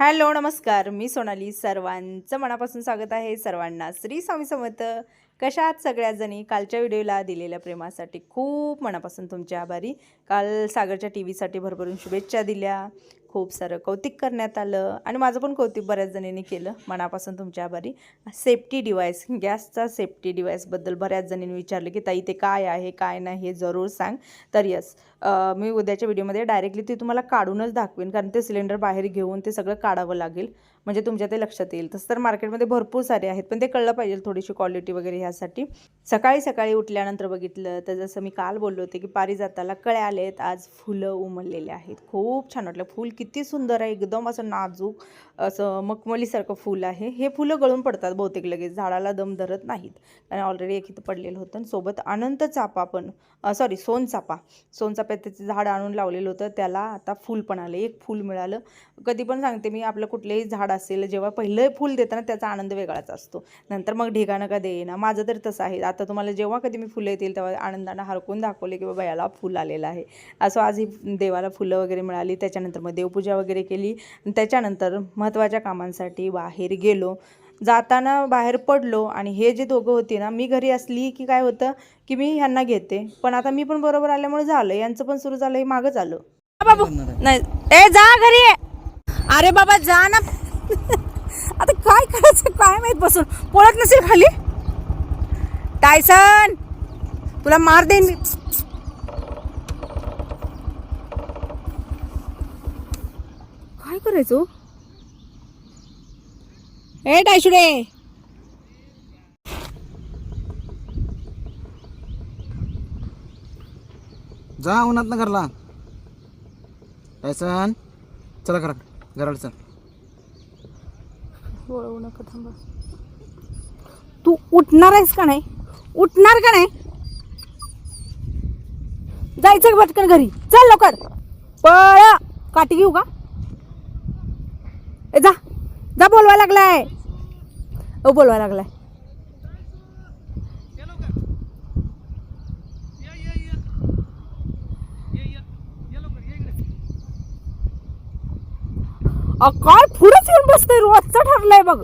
Hello नमस्कार. मी सोनाली सर्वांचं मनापासून स्वागत आहे. सर्वांना श्री स्वामी समर्थ. कशा आहात सगळ्या जणी कालच्या व्हिडिओला दिलेल्या प्रेमासाठी खूप मनापासून तुमचे आभारी. काल सागरच्या टी व्हीसाठी भरभरून शुभेच्छा दिल्या. खूप सारं कौतिक करण्यात आलं आणि माझं पण कौतुक बऱ्याच जणींनी केलं. मनापासून तुमच्या आभारी. सेफ्टी डिवाईस गॅसचा सेफ्टी डिवाईसबद्दल बऱ्याच जणींनी विचारलं की ताई ते काय आहे काय नाही हे जरूर सांग. तर यस मी उद्याच्या व्हिडिओमध्ये डायरेक्टली ते तुम्हाला काढूनच दाखवेन कारण ते सिलेंडर बाहेर घेऊन ते सगळं काढावं लागेल. म्हणजे तुमच्या ते लक्षात येईल. तसं तर मार्केटमध्ये भरपूर सारे आहेत पण ते कळलं पाहिजे थोडीशी क्वालिटी वगैरे ह्यासाठी. सकाळी सकाळी उठल्यानंतर बघितलं तर जसं मी काल बोललो होते की पारिजाताला कळ्या आलेत आज फुलं उमललेले आहेत. खूप छान वाटलं. फूल किती सुंदर आहे एकदम असं नाजूक असं मखमलीसारखं फूल आहे. हे फुलं गळून पडतात बहुतेक लगेच झाडाला दम धरत नाहीत. कारण ऑलरेडी एक इथं पडलेलं होतं आणि सोबत अनंत चापा पण सॉरी सोनचापा सोनचाप्याचं झाड आणून लावलेलं होतं त्याला आता फूल पण आलं. एक फूल मिळालं. कधी पण सांगते मी आपलं कुठलेही झाड असेल जेव्हा पहिलं फूल देतं ना त्याचा आनंद वेगळाच असतो. नंतर मग ढिगाणं का देईना माझं तर तसं आहे. आता तुम्हाला जेव्हा कधी मी फुलं येतील तेव्हा आनंदानं हरकून दाखवले की बाबा याला फुल आलेलं आहे. असं आज ही देवाला फुलं वगैरे मिळाली. त्याच्यानंतर मग देवपूजा वगैरे केली. त्याच्यानंतर महत्त्वाच्या कामांसाठी बाहेर गेलो. जाताना बाहेर पडलो आणि हे जे दोघं होते ना मी घरी असली की काय होतं की मी ह्यांना घेते. पण आता मी पण बरोबर आल्यामुळे झालं. यांचं पण सुरू झालं हे मागं झालं. बाबू नाही ए जा घरी अरे बाबा जा ना. आता काय करायचं काय माहीत बसून? पळत नसेल खाली टायसन तुला मार देईन मी. काय करायचं हो? ए टायशुडे जा उन्हात ना घरला. टायसन चला घरा घराला चल. वळवू नका थांबा. तू उठणार आहेस का नाही? उठणार का नाही? जायचं पटकन घरी? चल लवकर. पळ. काठी घेऊ का? ए जा. जा बोलवा लागलाय. ओ बोलवा लागलाय. काय पुढेच येऊन बसतोय? रोजचं ठरलंय बघ.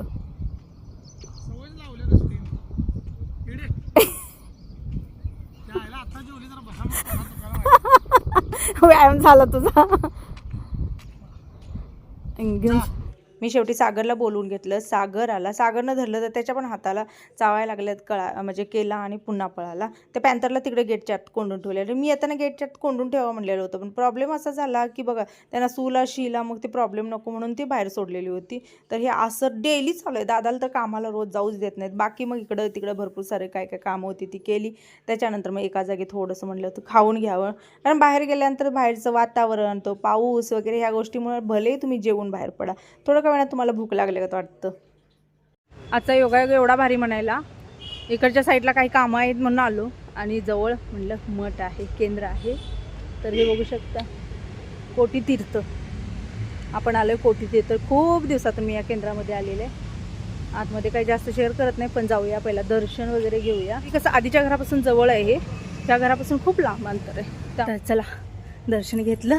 व्यायाम झाला तुझा. मी शेवटी सागरला बोलवून घेतलं सागर आला. सागरनं धरलं तर त्याच्या पण हाताला चावायला लागल्यात कळा म्हणजे केला आणि पुन्हा पळाला. त्या पॅन्थरला तिकडे गेटच्या आत कोंडून ठेवलेलं मी येताना गेटच्यात कोंडून ठेवा म्हणलेलं होतं. पण प्रॉब्लेम असा झाला की बघा त्यांना सुला शिला मग ते प्रॉब्लेम नको म्हणून ती बाहेर सोडलेली होती. तर हे असं डेली चालू आहे. दादाला तर कामाला रोज जाऊच देत नाहीत. बाकी मग इकडं तिकडं भरपूर सारे काय काय कामं होती ती केली. त्याच्यानंतर मग एका जागी थोडंसं म्हणलं होतं खाऊन घ्यावं. कारण बाहेर गेल्यानंतर बाहेरचं वातावरण तो पाऊस वगैरे ह्या गोष्टीमुळे भलेही तुम्ही जेवून बाहेर पडा. थोडं का वेळात तुम्हाला भूक लागले का वाटतं? आजचा योगायोग एवढा भारी म्हणायला इकडच्या साईडला काही कामं आहेत म्हणून आलो. आणि जवळ म्हणलं मठ आहे केंद्र आहे. तर हे बघू शकता कोटी तीर्थ. आपण आलो आहे कोटी तीर्थ. खूप दिवसातून मी या केंद्रामध्ये आलेले आहे. आतमध्ये काही जास्त शेअर करत नाही पण जाऊया पहिला. दर्शन वगैरे घेऊया. कसं आधीच्या घरापासून जवळ आहे हे. त्या घरापासून खूप लांब अंतर आहे. तर चला दर्शन घेतलं.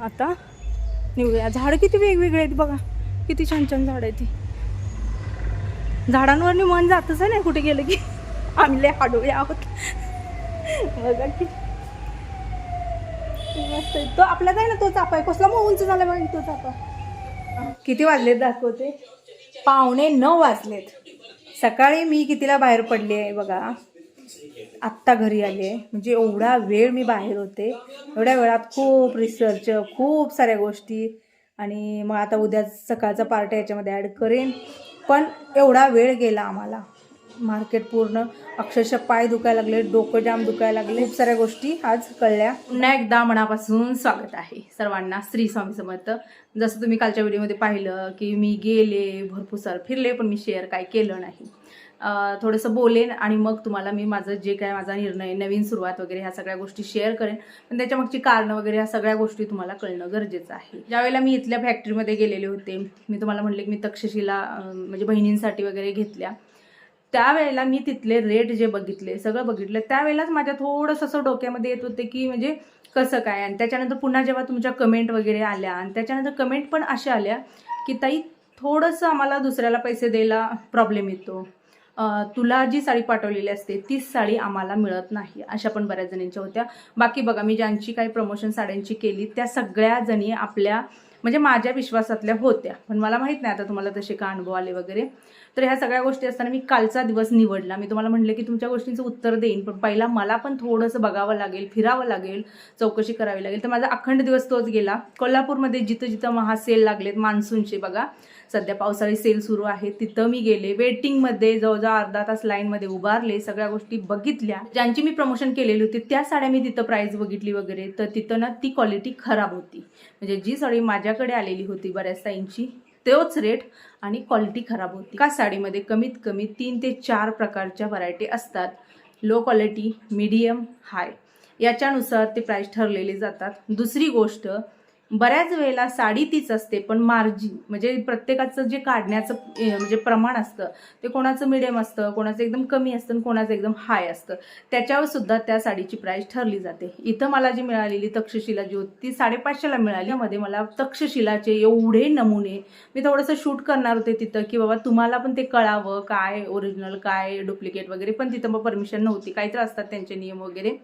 आता निघूया. झाडं किती वेगवेगळे आहेत बघा. किती छान छान झाड आहेत ती. झाडांवर मन जातच आहे ना कुठे गेलं की? आम्ही लय हाडोळे आहोत. बघा की. मस्त आहे. तो आपला आहे ना तो चापा आहे. कसला मग उंच झाला बघा तो चापा किती वाजलेत दाखवते. पावणे नऊ वाजलेत. सकाळी मी कितीला बाहेर पडली आहे बघा. आत्ता घरी आले म्हणजे एवढा वेळ मी बाहेर होते. एवढ्या वेळात खूप रिसर्च खूप साऱ्या गोष्टी. आणि मग आता उद्या सकाळचा पार्ट याच्यामध्ये ॲड करेन. पण एवढा वेळ गेला आम्हाला. मार्केट पूर्ण अक्षरशः पाय दुखायला लागले डोकं जाम दुखायला लागले. खूप साऱ्या गोष्टी आज कळल्या. पुन्हा एकदा मनापासून स्वागत आहे सर्वांना श्री स्वामी समर्थ. जसं तुम्ही कालच्या व्हिडिओमध्ये पाहिलं की मी गेले भरपूर सर फिरले पण मी शेअर काय केलं नाही. थोडंसं बोलेन आणि मग तुम्हाला मी माझं जे काय माझा निर्णय नवीन सुरुवात वगैरे ह्या सगळ्या गोष्टी शेअर करेन. पण त्याच्यामागची कारणं वगैरे ह्या सगळ्या गोष्टी तुम्हाला कळणं गरजेचं आहे. ज्यावेळेला मी इथल्या फॅक्टरीमध्ये गेलेले होते मी तुम्हाला म्हटले की मी तक्षशिला म्हणजे बहिणींसाठी वगैरे घेतल्या. त्यावेळेला मी तिथले रेट जे बघितले सगळं बघितलं त्यावेळेलाच माझ्या थोडंसं असं डोक्यामध्ये येत होते की म्हणजे कसं काय? आणि त्याच्यानंतर पुन्हा जेव्हा तुमच्या कमेंट वगैरे आल्या आणि त्याच्यानंतर कमेंट पण अशा आल्या की ताई थोडंसं आम्हाला दुसऱ्याला पैसे द्यायला प्रॉब्लेम येतो. तुला जी साडी पाठवलेली असते तीच साडी आम्हाला मिळत नाही. अशा पण बऱ्याच जणींच्या होत्या. बाकी बघा मी ज्यांची काही प्रमोशन साड्यांची केली त्या सगळ्या जणी आपल्या म्हणजे माझ्या विश्वासातल्या होत्या. पण मला माहीत नाही आता तुम्हाला तसे का अनुभव आले वगैरे. तर ह्या सगळ्या गोष्टी असताना मी कालचा दिवस निवडला. मी तुम्हाला म्हटलं की तुमच्या गोष्टींचं उत्तर देईन पण पहिला मला पण थोडंसं बघावं लागेल फिरावं लागेल चौकशी करावी लागेल. तर माझा अखंड दिवस तोच गेला. कोल्हापूरमध्ये जिथं जिथं महासेल लागलेत मान्सूनचे बघा. सध्या पावसाळी सेल सुरू आहे तिथं मी गेले. वेटिंगमध्ये जवळजवळ अर्धा तास लाईनमध्ये उभारले. सगळ्या गोष्टी बघितल्या. ज्यांची मी प्रमोशन केलेली होती त्या साड्या मी तिथं प्राईस बघितली वगैरे. तर तिथं ना ती क्वालिटी खराब होती. म्हणजे जी साडी माझ्याकडे आलेली होती बऱ्याच साईंची तोच रेट आणि क्वालिटी खराब होती. का साडीमध्ये कमीत कमी तीन ते चार प्रकारच्या व्हरायटी असतात. लो क्वालिटी मीडियम हाय याच्यानुसार ते प्राईस ठरलेले जातात. दुसरी गोष्ट बऱ्याच वेळेला साडी तीच असते पण मार्जिन म्हणजे प्रत्येकाचं जे काढण्याचं म्हणजे प्रमाण असतं ते कोणाचं मिडियम असतं कोणाचं एकदम कमी असतं आणि कोणाचं एकदम हाय असतं. त्याच्यावर सुद्धा त्या साडीची प्राईस ठरली जाते. इथं मला जी मिळालेली तक्षशिला जी होती ती साडेपाचशेला मिळाली. यामध्ये मला तक्षशिलाचे एवढे नमुने मी थोडंसं शूट करणार होते तिथं की बाबा तुम्हाला पण ते कळावं काय ओरिजिनल काय डुप्लिकेट वगैरे पण तिथं मग परमिशन नव्हती. काहीतरी असतात त्यांचे नियम वगैरे.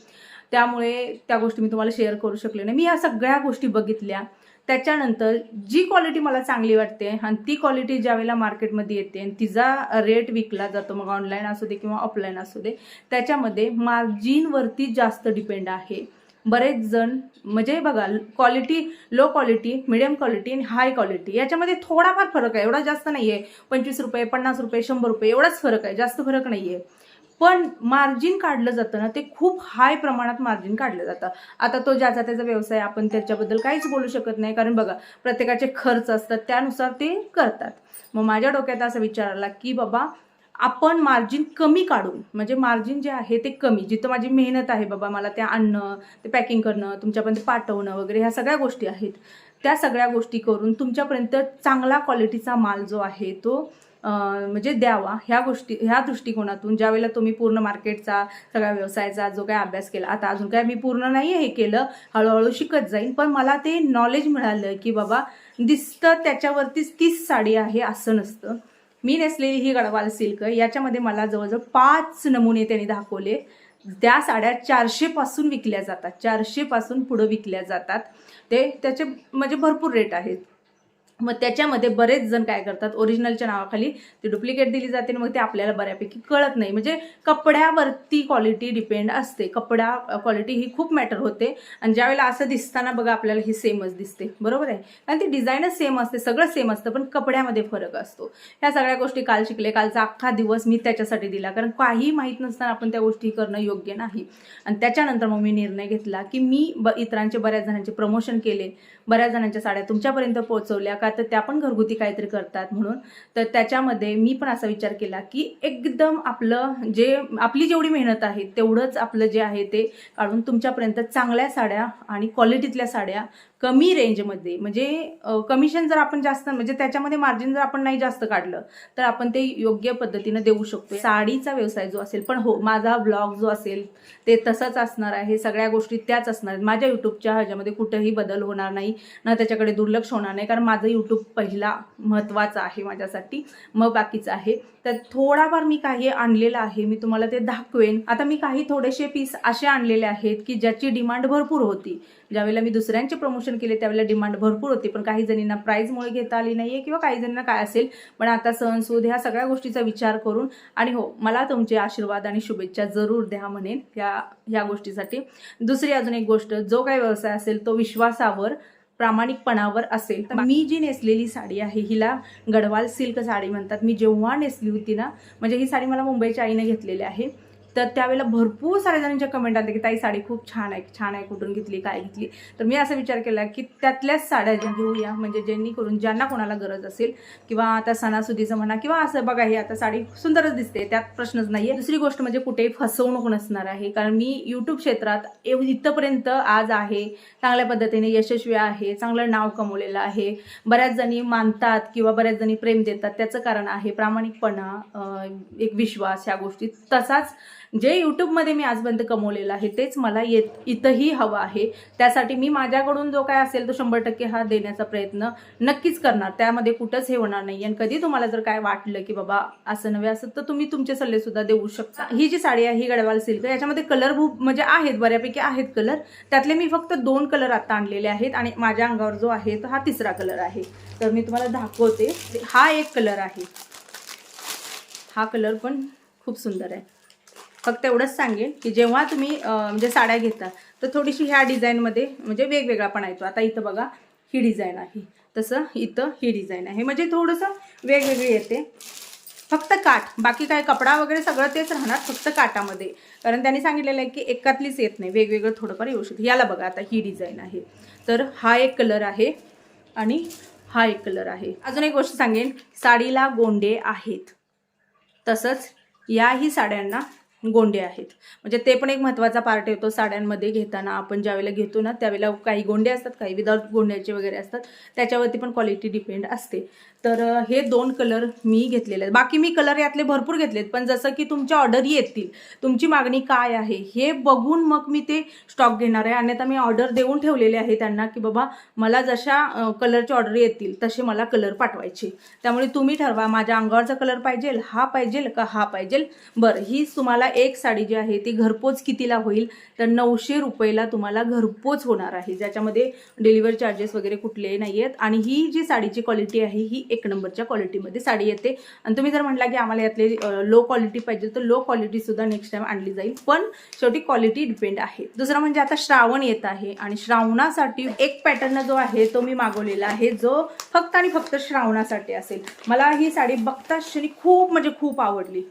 त्यामुळे त्या गोष्टी मी तुम्हाला शेअर करू शकले नाही. मी या सगळ्या गोष्टी बघितल्या. त्याच्यानंतर जी क्वालिटी मला चांगली वाटते आणि ती क्वालिटी ज्यावेळेला मार्केटमध्ये येते आणि तिचा रेट विकला जातो मग ऑनलाईन असू दे किंवा ऑफलाईन असू दे त्याच्यामध्ये मार्जिनवरती जास्त डिपेंड आहे. बरेच जण म्हणजे बघा quality low quality medium quality आणि हाय क्वालिटी याच्यामध्ये थोडाफार फरक आहे. एवढा जास्त नाही आहे पंचवीस रुपये पन्नास रुपये शंभर रुपये एवढाच फरक आहे. जास्त फरक नाही आहे पण मार्जिन काढलं जातं ना ते खूप हाय प्रमाणात मार्जिन काढलं जातं. आता तो ज्याचा त्याचा व्यवसाय आपण त्याच्याबद्दल काहीच बोलू शकत नाही कारण बघा प्रत्येकाचे खर्च असतात त्यानुसार ते करतात. मग माझ्या डोक्यात असा विचार आला की बाबा आपण मार्जिन कमी काढून म्हणजे मार्जिन जे आहे ते कमी जिथं माझी मेहनत आहे बाबा मला ते आणणं ते पॅकिंग करणं तुमच्यापर्यंत पाठवणं वगैरे ह्या सगळ्या गोष्टी आहेत. त्या सगळ्या गोष्टी करून तुमच्यापर्यंत चांगला क्वालिटीचा माल जो आहे तो म्हणजे द्यावा ह्या गोष्टी ह्या दृष्टिकोनातून ज्यावेळेला तुम्ही पूर्ण मार्केटचा सगळ्या व्यवसायाचा जो काय अभ्यास केला आता अजून काय मी पूर्ण नाही हे केलं हळूहळू शिकत जाईन पण मला ते नॉलेज मिळालं की बाबा दिसतं त्याच्यावरतीच तीच साडी आहे असं नसतं. मी नेसलेली ही गडवाल सिल्क याच्यामध्ये मला जवळजवळ पाच नमुने त्यांनी दाखवले. त्या साड्या चारशेपासून विकल्या जातात चारशेपासून पुढं विकल्या जातात. ते त्याचे म्हणजे भरपूर रेट आहेत. मग त्याच्यामध्ये बरेच जण काय करतात ओरिजिनलच्या नावाखाली ती डुप्लिकेट दिली जाते आणि मग ते आपल्याला बऱ्यापैकी कळत नाही. म्हणजे कपड्यावरती क्वालिटी डिपेंड असते. कपडा क्वालिटी ही खूप मॅटर होते. आणि ज्यावेळेला असं दिसताना बघा आपल्याला ही सेमच दिसते. बरोबर आहे? कारण ती डिझाईनच सेम असते. सगळं सेम असतं पण कपड्यामध्ये फरक असतो. ह्या सगळ्या गोष्टी काल शिकले कालचा अख्खा दिवस मी त्याच्यासाठी दिला. कारण काही माहीत नसताना आपण त्या गोष्टी करणं योग्य नाही. आणि त्याच्यानंतर मग मी निर्णय घेतला की मी ब इतरांचे बऱ्याच जणांचे प्रमोशन केले. बऱ्याच जणांच्या साड्या तुमच्यापर्यंत पोहोचवल्या. का तर त्या पण घरगुती काहीतरी करतात म्हणून. तर त्याच्यामध्ये मी पण असा विचार केला की एकदम आपलं जे आपली जेवढी मेहनत आहे तेवढंच आपलं जे आहे ते काढून तुमच्यापर्यंत चांगल्या साड्या आणि क्वालिटीतल्या साड्या कमी रेंजमध्ये म्हणजे कमिशन जर आपण जास्त म्हणजे त्याच्यामध्ये मार्जिन जर आपण नाही जास्त काढलं तर आपण ते योग्य पद्धतीनं देऊ शकतो साडीचा व्यवसाय जो असेल पण हो माझा ब्लॉग जो असेल ते तसंच असणार आहे सगळ्या गोष्टी त्याच असणार आहेत. माझ्या यूट्यूबच्या ह्याच्यामध्ये कुठेही बदल होणार नाही ना त्याच्याकडे दुर्लक्ष होणार नाही कारण माझं यूट्यूब पहिला महत्त्वाचा आहे माझ्यासाठी मग बाकीचं आहे. तर थोडाफार मी काही आणलेलं आहे मी तुम्हाला ते दाखवेन. आता मी काही थोडेसे पीस असे आणलेले आहेत की ज्याची डिमांड भरपूर होती. ज्यावेळेला मी दुसऱ्यांचे प्रमोशन केले त्यावेळेला डिमांड भरपूर होती. पण काही जणींना प्राईजमुळे घेता आली नाहीये किंवा काही जणींना काय असेल पण आता सणसूद ह्या सगळ्या गोष्टीचा विचार करून आणि हो मला तुमचे आशीर्वाद आणि शुभेच्छा जरूर द्या म्हणेन ह्या ह्या गोष्टीसाठी. दुसरी अजून एक गोष्ट जो काही व्यवसाय असेल तो विश्वासावर प्रामाणिकपणावर असेल. तर मी जी नेसलेली साडी आहे हिला गडवाल सिल्क साडी म्हणतात. मी जेव्हा नेसली होती ना म्हणजे ही साडी मला मुंबईच्या आईने घेतलेली आहे. तर त्यावेळेला भरपूर साऱ्या जणांच्या कमेंट आले की ताई साडी खूप छान आहे छान आहे कुठून घेतली काय घेतली? तर मी असा विचार केला की त्यातल्याच साड्या घेऊया म्हणजे जेणेकरून ज्यांना कोणाला गरज असेल किंवा आता सणासुदीचं म्हणा किंवा असं बघा हे आता साडी सुंदरच दिसते त्यात प्रश्नच नाही आहे दुसरी गोष्ट म्हणजे कुठेही फसवणूक नसणार आहे कारण मी यूट्यूब क्षेत्रात एव इथंपर्यंत आज आहे चांगल्या पद्धतीने यशस्वी आहे चांगलं नाव कमवलेलं आहे. बऱ्याच जणी मानतात किंवा बऱ्याच जणी प्रेम देतात त्याचं कारण आहे प्रामाणिकपणा एक विश्वास ह्या गोष्टी तसाच जे यूट्यूबमध्ये मी आजपर्यंत कमवलेलं आहे तेच मला येत इथंही हवं आहे. त्यासाठी मी माझ्याकडून जो काय असेल तो शंभर टक्के हा देण्याचा प्रयत्न नक्कीच करणार. त्यामध्ये कुठंच हे होणार नाही. आणि कधी तुम्हाला जर काय वाटलं की बाबा असं नव्हे असं तर तुम्ही तुमचे सल्ले सुद्धा देऊ शकता. ही जी साडी आहे ही गडवाल सिल्क याच्यामध्ये कलर खूप म्हणजे आहेत बऱ्यापैकी आहेत कलर त्यातले मी फक्त दोन कलर आता आणलेले आहेत आणि माझ्या अंगावर जो आहे तो हा तिसरा कलर आहे. तर मी तुम्हाला दाखवते. हा एक कलर आहे. हा कलर पण खूप सुंदर आहे. फक्त एवढंच सांगेन की जेव्हा तुम्ही म्हणजे साड्या घेता तर थोडीशी ह्या डिझाईनमध्ये म्हणजे वेगवेगळापणा येतो. आता इथं बघा ही डिझाईन आहे. तसं इथं ही डिझाईन आहे. म्हणजे थोडंसं वेगवेगळी येते. फक्त काठ. बाकी काय कपडा वगैरे सगळं तेच राहणार फक्त काटामध्ये कारण त्यांनी सांगितलेलं आहे की एकातलीच येत नाही. वेगवेगळं थोडंफार येऊ शकतं. याला बघा आता ही डिझाईन आहे. तर हा एक कलर आहे आणि हा एक कलर आहे. अजून एक गोष्ट सांगेन. साडीला गोंडे आहेत. तसंच याही साड्यांना गोंडे आहेत. म्हणजे ते पण एक महत्त्वाचा पार्ट येतो साड्यांमध्ये घेताना आपण ज्यावेळेला घेतो ना त्यावेळेला काही गोंडे असतात काही विदाउट गोंड्याचे वगैरे असतात त्याच्यावरती पण क्वालिटी डिपेंड असते. तर हे दोन कलर मी घेतलेले आहेत. बाकी मी कलर यातले भरपूर घेतलेत पण जसं की तुमच्या ऑर्डर येतील तुमची मागणी काय आहे हे बघून मग मी ते स्टॉक घेणार आहे. अन्यथा मी ऑर्डर देऊन ठेवलेले आहे त्यांना की बाबा मला जशा कलरचे ऑर्डर येतील तसे मला कलर पाठवायचे. त्यामुळे तुम्ही ठरवा माझ्या अंगावरचा कलर पाहिजे हा पाहिजे का हा पाहिजे? बरं हीच तुम्हाला एक साडी जी आहे ती घरपोच कितीला होईल? तर नऊशे रुपयेला तुम्हाला घरपोच होणार आहे. ज्याच्यामध्ये डिलिव्हरी चार्जेस वगैरे कुठलेही नाही आहेत आणि ही जी साडीची क्वालिटी आहे ही एक नंबरच्या क्वालिटीमध्ये साडी येते. आणि तुम्ही जर म्हटला की आम्हाला यातले लो क्वालिटी पाहिजे तर लो क्वालिटीसुद्धा नेक्स्ट टाईम आणली जाईल. पण शेवटी क्वालिटी डिपेंड आहे. दुसरं म्हणजे आता श्रावण येत आहे आणि श्रावणासाठी एक पॅटर्न जो आहे तो मी मागवलेला आहे जो फक्त आणि फक्त श्रावणासाठी असेल. मला ही साडी बघताच क्षणी खूप म्हणजे खूप आवडली.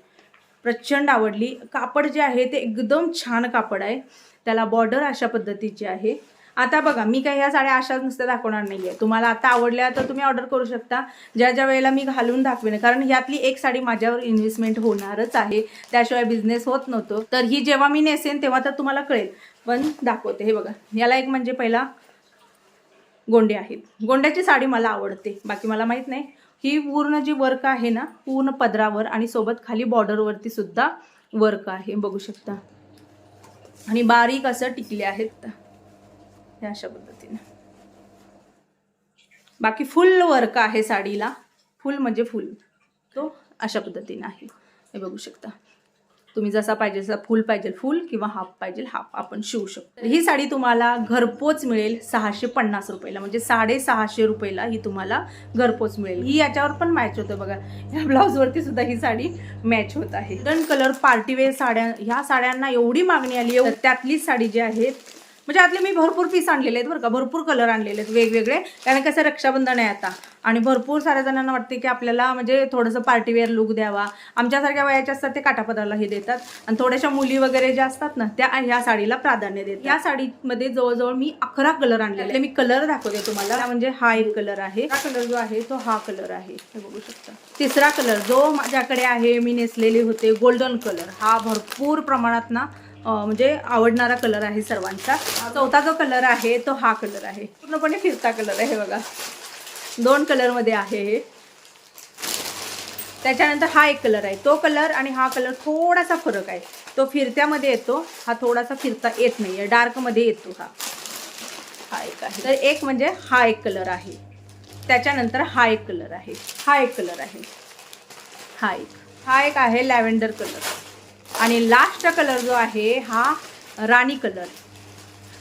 प्रचंड आवडली. कापड जे आहे ते एकदम छान कापड आहे. त्याला बॉर्डर अशा पद्धतीची आहे. आता बघा मी काही ह्या साड्या अशाच नुसत्या दाखवणार नाही आहे तुम्हाला आता आवडल्या तर तुम्ही ऑर्डर करू शकता. ज्या ज्या वेळेला मी घालून दाखवेन कारण ह्यातली एक साडी माझ्यावर इन्व्हेस्टमेंट होणारच आहे. त्याशिवाय बिझनेस होत नव्हतो. तर ही जेव्हा मी नेसेन तेव्हा तर तुम्हाला कळेल. पण दाखवते. हे बघा याला एक म्हणजे पहिला गोंडे आहेत. गोंड्याची साडी मला आवडते. बाकी मला माहीत नाही. ही पूर्ण जी वर्क आहे ना पूर्ण पदरावर आणि सोबत खाली बॉर्डरवरती सुद्धा वर्क आहे. बघू शकता. आणि बारीक असं टिकले आहेत. हे अशा पद्धतीने. बाकी फुल वर्क आहे साडीला. फुल म्हणजे फुल. तो अशा पद्धतीने आहे. हे बघू शकता. तुम्ही जसा पाहिजे तसा फुल पाहिजे फुल किंवा हाफ पाहिजे हाफ. आपण शिवू शकतो. तर ही साडी तुम्हाला घरपोच मिळेल सहाशे पन्नास रुपयाला. म्हणजे साडेसहाशे रुपयाला ही तुम्हाला घरपोच मिळेल. ही याच्यावर पण मॅच होतं बघा. या ब्लाऊजवरती सुद्धा ही साडी मॅच होत आहे. डन कलर पार्टीवेअर साड्या ह्या साड्यांना एवढी मागणी आली आहे. साडी जी आहे म्हणजे आतले मी भरपूर पीस आणलेले आहेत बरं का. भरपूर कलर आणलेले आहेत वेगवेगळे. कारण कसं रक्षाबंधन आहे आता. आणि भरपूर साऱ्या जणांना वाटते की आपल्याला म्हणजे थोडंसं पार्टीवेअर लुक द्यावा. आमच्यासारख्या वयाच्या असतात ते काटापदाला हे देतात. आणि थोड्याशा मुली वगैरे ज्या असतात ना त्या ह्या साडीला प्राधान्य देतात. या साडीमध्ये जवळजवळ मी अकरा कलर आणलेले. मी कलर दाखवते तुम्हाला. म्हणजे हा एक कलर आहे. हा कलर जो आहे तो हा कलर आहे. हे बघू शकता. तिसरा कलर जो माझ्याकडे आहे मी नेसलेले होते गोल्डन कलर हा भरपूर प्रमाणात ना म्हणजे आवडणारा कलर आहे सर्वांचा. चौथा जो कलर आहे तो हा कलर आहे. पूर्णपणे फिरता कलर आहे बघा. दोन कलरमध्ये आहे हे. त्याच्यानंतर हा एक कलर आहे. तो कलर आणि हा कलर थोडासा फरक आहे. तो फिरत्यामध्ये येतो हा थोडासा फिरता येत नाही आहे डार्कमध्ये येतो हा. हा एक आहे. तर एक म्हणजे हा एक कलर आहे. त्याच्यानंतर हा एक कलर आहे. हा एक कलर आहे. हा एक. हा एक आहे लॅव्हेंडर कलर. आणि लास्ट कलर जो आहे हा राणी कलर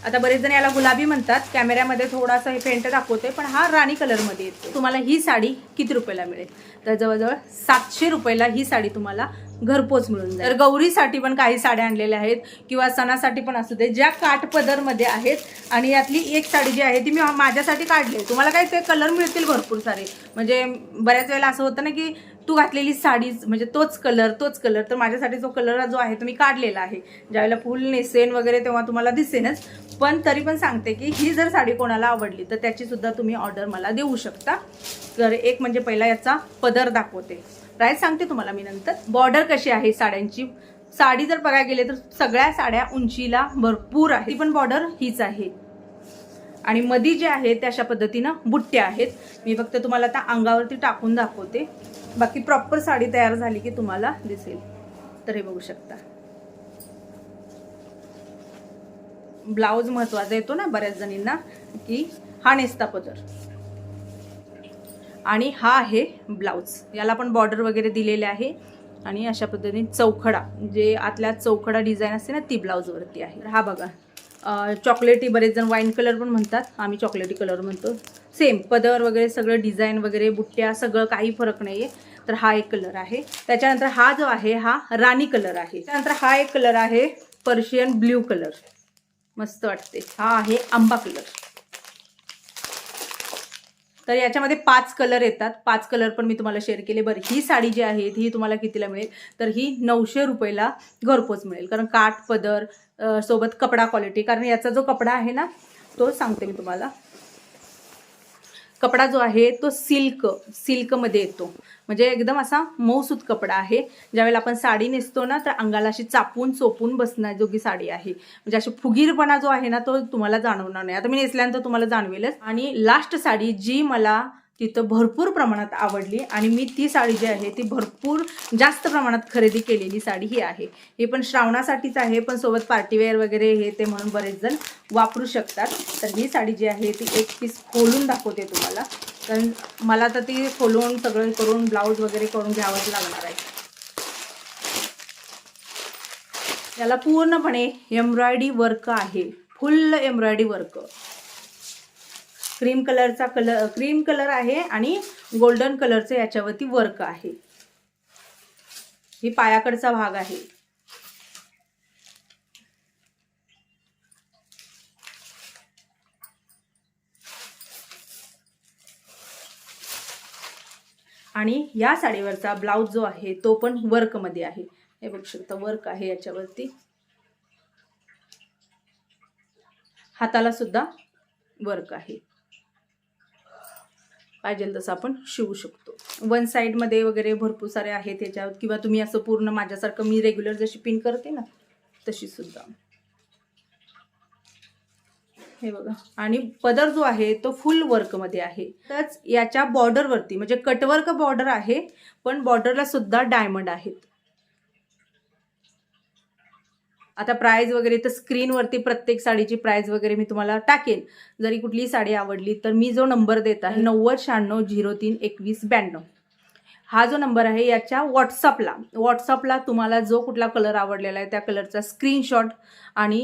आता बरेच जण याला गुलाबी म्हणतात. कॅमेऱ्यामध्ये थोडासा हे पेंट दाखवते पण हा राणी कलरमध्ये येतो तुम्हाला ही साडी किती रुपयाला मिळेल? तर जवळजवळ सातशे रुपयाला ही साडी तुम्हाला घरपोच मिळून जाईल. तर गौरीसाठी पण काही साड्या आणलेल्या आहेत किंवा सणासाठी पण असू दे ज्या काठपदरमध्ये आहेत आणि यातली एक साडी जी आहे ती मी माझ्यासाठी काढली आहे. तुम्हाला काही ते कलर मिळतील भरपूर सारे. म्हणजे बऱ्याच वेळेला असं होतं ना की तू घातलेली साडीच म्हणजे तोच कलर तोच कलर तर माझ्यासाठी जो कलर जो आहे तो मी काढलेला आहे. ज्यावेळेला फुल नेसेन वगैरे तेव्हा तुम्हाला दिसेनच. पण तरी पण सांगते की ही जर साडी कोणाला आवडली तर त्याची सुद्धा तुम्ही ऑर्डर मला देऊ शकता. तर एक म्हणजे पहिला याचा पदर दाखवते. प्राईस सांगते तुम्हाला मी नंतर. बॉर्डर कशी आहे साड्यांची? साडी जर बघायला गेले तर सगळ्या साड्या उंचीला भरपूर आहे ती पण बॉर्डर हीच आहे. आणि मधी जे आहे त्या अशा पद्धतीनं बुट्ट्या आहेत. मी फक्त तुम्हाला आता अंगावरती टाकून दाखवते. बाकी प्रॉपर साडी तयार झाली की तुम्हाला दिसेल. तर हे बघू शकता. ब्लाऊज महत्त्वाचा येतो ना बऱ्याच जणींना की हा नेसता पदर. आणि हा आहे ब्लाऊज. याला पण बॉर्डर वगैरे दिलेले आहे. आणि अशा पद्धतीने चौखडा जे आतल्या चौखडा डिझाईन असते ना ती ब्लाऊजवरती आहे. हा बघा. चॉकलेटी बरेच जण वाईन कलर पण म्हणतात. आम्ही चॉकलेटी कलर म्हणतो. सेम पदर वगैरे सगळं डिझाईन वगैरे बुट्ट्या सगळं काही फरक नाही आहे तर हा एक कलर आहे. त्याच्यानंतर हा जो आहे हा राणी कलर आहे. त्यानंतर हा एक कलर आहे पर्शियन ब्ल्यू कलर मस्त वाटते. हा आहे आंबा कलर तर याच्यामध्ये पाच कलर येतात. पाच कलर पण मी तुम्हाला शेअर केले. बरं ही साडी जी आहे ही तुम्हाला कितीला मिळेल? तर ही नऊशे रुपयाला घरपोच मिळेल. कारण काठ पदर सोबत कपडा क्वालिटी कारण याचा जो कपडा आहे ना तो सांगते मी तुम्हाला. कपडा जो आहे तो सिल्क सिल्कमध्ये येतो. म्हणजे एकदम असा मऊसूत कपडा आहे. ज्यावेळेला आपण साडी नेसतो ना तर अंगाला अशी चापून चोपून बसण्याजोगी साडी आहे. म्हणजे अशी फुगीरपणा जो आहे ना तो तुम्हाला जाणवणार नाही. आता मी नेसल्यानंतर तुम्हाला जाणवेलच. आणि लास्ट साडी जी मला तिथं भरपूर प्रमाणात आवडली आणि मी ती साडी जी आहे ती भरपूर जास्त प्रमाणात खरेदी केलेली साडी ही आहे. ही पण श्रावणासाठीच आहे पण सोबत पार्टीवेअर वगैरे हे ते म्हणून बरेच जण वापरू शकतात. तर ही साडी जी आहे ती एक पीस खोलून दाखवते तुम्हाला. कारण मला तर ती खोलून सगळं करून ब्लाऊज वगैरे करून घ्यावंच लागणार आहे. याला पूर्णपणे एम्ब्रॉयडरी वर्क आहे. Full embroidery work. क्रीम कलरचा कलर क्रीम कलर आहे आणि गोल्डन कलरचं याच्यावरती वर्क आहे. ही पायाकडचा भाग आहे. आणि या साडीवरचा ब्लाऊज जो आहे तो पण वर्कमध्ये आहे. हे बघू शकता वर्क आहे याच्यावरती. हाताला सुद्धा वर्क आहे. पाहिजे तसं आपण शिवू शकतो. वन साईडमध्ये वगैरे भरपूर सारे आहेत त्याच्यावर किंवा तुम्ही असं पूर्ण माझ्यासारखं मी रेग्युलर जशी पिन करते ना तशी सुद्धा. हे बघा. आणि पदर जो आहे तो फुल वर्कमध्ये आहे. तरच याच्या बॉर्डरवरती म्हणजे कटवर्क बॉर्डर आहे पण बॉर्डरला सुद्धा डायमंड आहेत. आता प्राईज वगैरे तर स्क्रीनवरती प्रत्येक साडीची प्राईज वगैरे मी तुम्हाला टाकेन. जरी कुठली साडी आवडली तर मी जो नंबर देत आहे नव्वद शहाण्णव झिरो तीन एकवीस ब्याण्णव. हा जो नंबर आहे याच्या व्हॉट्सअपला व्हॉट्सअपला तुम्हाला जो कुठला कलर आवडलेला आहे त्या कलरचा स्क्रीनशॉट आणि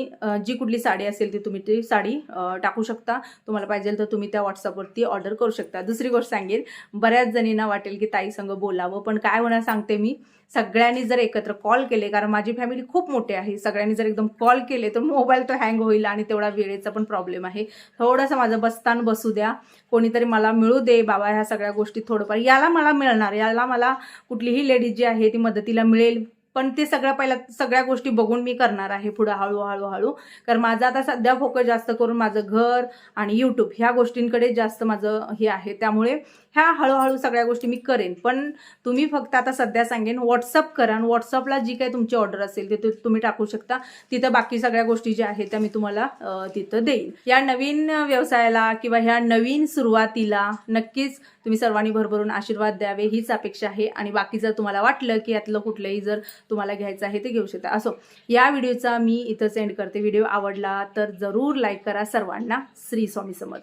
जी कुठली साडी असेल ती तुम्ही ती साडी टाकू शकता. तुम्हाला पाहिजे तर तुम्ही त्या व्हॉट्सअपवरती ऑर्डर करू शकता. दुसरी गोष्ट सांगेल बऱ्याच जणींना वाटेल की ताई संघ बोलावं पण काय होणार सांगते मी. सगळ्यांनी जर एकत्र कॉल केले कारण माझी फॅमिली खूप मोठी आहे सगळ्यांनी जर एकदम कॉल केले तर मोबाईल तो हँग होईल आणि तेवढा वेळेचा पण प्रॉब्लेम आहे. थोडंसं माझं बसतान बसू द्या. कोणीतरी मला मिळू दे बाबा ह्या सगळ्या गोष्टी थोडंफार याला मला मिळणार याला मला कुठलीही लेडीज जी आहे ती मदतीला मिळेल. पण ते सगळ्या पहिल्या सगळ्या गोष्टी बघून मी करणार आहे पुढं हळूहळू हळू कारण माझं आता सध्या फोकस जास्त करून माझं घर आणि यूट्यूब ह्या गोष्टींकडे जास्त माझं हे आहे. त्यामुळे ह्या हळूहळू सगळ्या गोष्टी मी करेन. पण तुम्ही फक्त आता सध्या सांगेन व्हॉट्सअप करा आणि व्हॉट्सअपला जी काही तुमची ऑर्डर असेल ते तुम्ही टाकू शकता. तिथं बाकी सगळ्या गोष्टी ज्या आहेत त्या मी तुम्हाला तिथं देईन. या नवीन व्यवसायाला किंवा ह्या नवीन सुरुवातीला नक्कीच तुम्ही सर्वांनी भरभरून आशीर्वाद द्यावे हीच अपेक्षा आहे. आणि बाकी जर तुम्हाला वाटलं की यातलं कुठलंही जर तुम्हाला घ्यायचं आहे ते घेऊ शकता. असो या व्हिडिओचा मी इथं सेंड करते. व्हिडिओ आवडला तर जरूर लाईक करा सर्वांना. श्री स्वामी समर्थ.